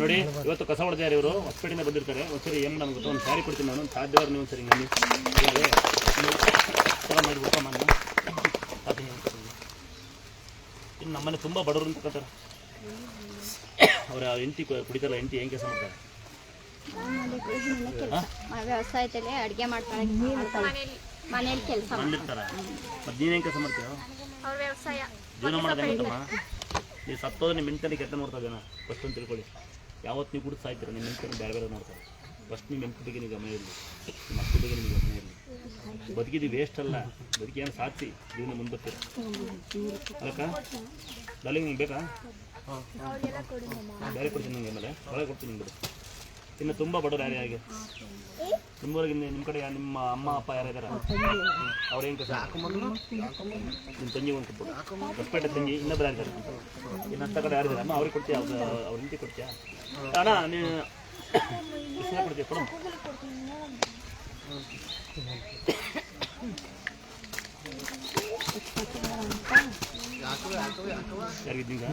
ನೋಡಿ, ಇವತ್ತು ಕಸ ಹೊಡೆದಾರೆ ಇವರು? ಹೊಸಪೇಟೆಯಿಂದ ಬಂದಿರ್ತಾರೆ. ಒಂದ್ಸರಿ ಏನು ನಮ್ಗೆ ಒಂದು ಸ್ಯಾರಿ ಕೊಡ್ತೀನಿ ನಾನು. ಸಾಧ್ಯವಾರ ನೀವು ಒಂದ್ಸರಿ ಹಿಂಗೆ ಸಲ ಮನೆ ಇನ್ನು ನಮ್ಮನೆ ತುಂಬ ಬಡವರು ಅಂತ ಕತ್ತಾರೆ ಅವರ ಹೆಂಡತಿ ಕುಡಿತಾರಲ್ಲ, ಹೆಂಡತಿ ಹೆಂಗೆ ಕೆಲಸ ಮಾಡ್ತಾರೆ? ವ್ಯವಸಾಯದಲ್ಲಿ ಅಡುಗೆ ಮಾಡ್ತಾಳೆ ಮನೇಲಿ ಕೆಲಸ ಮತ್ತು ಕೆಲಸ ಮಾಡ್ತೀಯ? ಅವ್ರ ವ್ಯವಸಾಯ. ಜೀವನ ಮಾಡೋದು ಹೆಂಗಮ್ಮ ನೀವು ಸತ್ತೋದ್ರೆ ನಿಮ್ಮ ಮೆಂತನೆ ಕೆಟ್ಟ ನೋಡ್ತಾ ಜನ ಫಸ್ಟ್ ಅಂತ ತಿಳ್ಕೊಳ್ಳಿ. ಯಾವತ್ತು ನೀವು ಕುಡಿದು ಸಾಯ್ತೀರ? ನಿಮ್ಮ ಮೆಂತನೆ ಬೇರೆ ಬೇರೆ ನೋಡ್ತಾರೆ. ಫಸ್ಟ್ ನಿಮ್ಮ ಮೆಂತ ಬಗ್ಗೆ ನೀವು ಗಮನ ಇರಲಿ. ನಿಮ್ಮ ಮಕ್ಕಳ ಬಗ್ಗೆ ನಿಮಗೆ ಗಮನ ಇರಲಿ. ಬದುಕಿದ್ದು ವೇಸ್ಟ್ ಅಲ್ಲ. ಬದುಕೇನು ಸಾಧಿಸಿ? ಜೀವನ ಮುಂದೆ ಬರ್ತೀರ ಅಲ್ಲಕ್ಕ? ಡಾಲಿಂಗ್ ನಿಮ್ಗೆ ಬೇಕಾ? ಬೇರೆ ಕೊಡ್ತೀನಿ ನಿಮಗೆ ಆಮೇಲೆ. ಒಳಗೆ ಕೊಡ್ತೀನಿ ನಿಮ್ಗೆ ಬಿಡು. ಇನ್ನು ತುಂಬ ಬಡವರು ಯಾರು ಯಾರಿಗೆ ನಿಮ್ಮೂರಿಗೆ ನಿಮ್ಮ ಕಡೆ ನಿಮ್ಮ ಅಮ್ಮ, ಅಪ್ಪ ಯಾರು ಇದ್ದಾರೆ ಅವ್ರು ಏನು ಕೆಲಸ ನಿಮ್ಮ ತಂಗಿ ಒಂದು ಕೊಟ್ಟು ಹೊಸಪೇಟೆ ತಂಗಿ, ಇನ್ನೊಬ್ರು ಯಾರಿದ್ದಾರೆ ಇನ್ನು ಹತ್ತ ಕಡೆ ಯಾರಿದ್ದಾರೆ ಅಮ್ಮ ಅವ್ರಿಗೆ ಕೊಡ್ತೀಯ? ಅವ್ರ ಅವ್ರ ಇಂಟಿ ಕೊಡ್ತೀಯಾ? ಅಣ್ಣ, ನೀನು ಜನ ಕೊಡ್ತೀಯ? ಕೊಡು. ಯಾರಿಗಿದ್ದೀಗ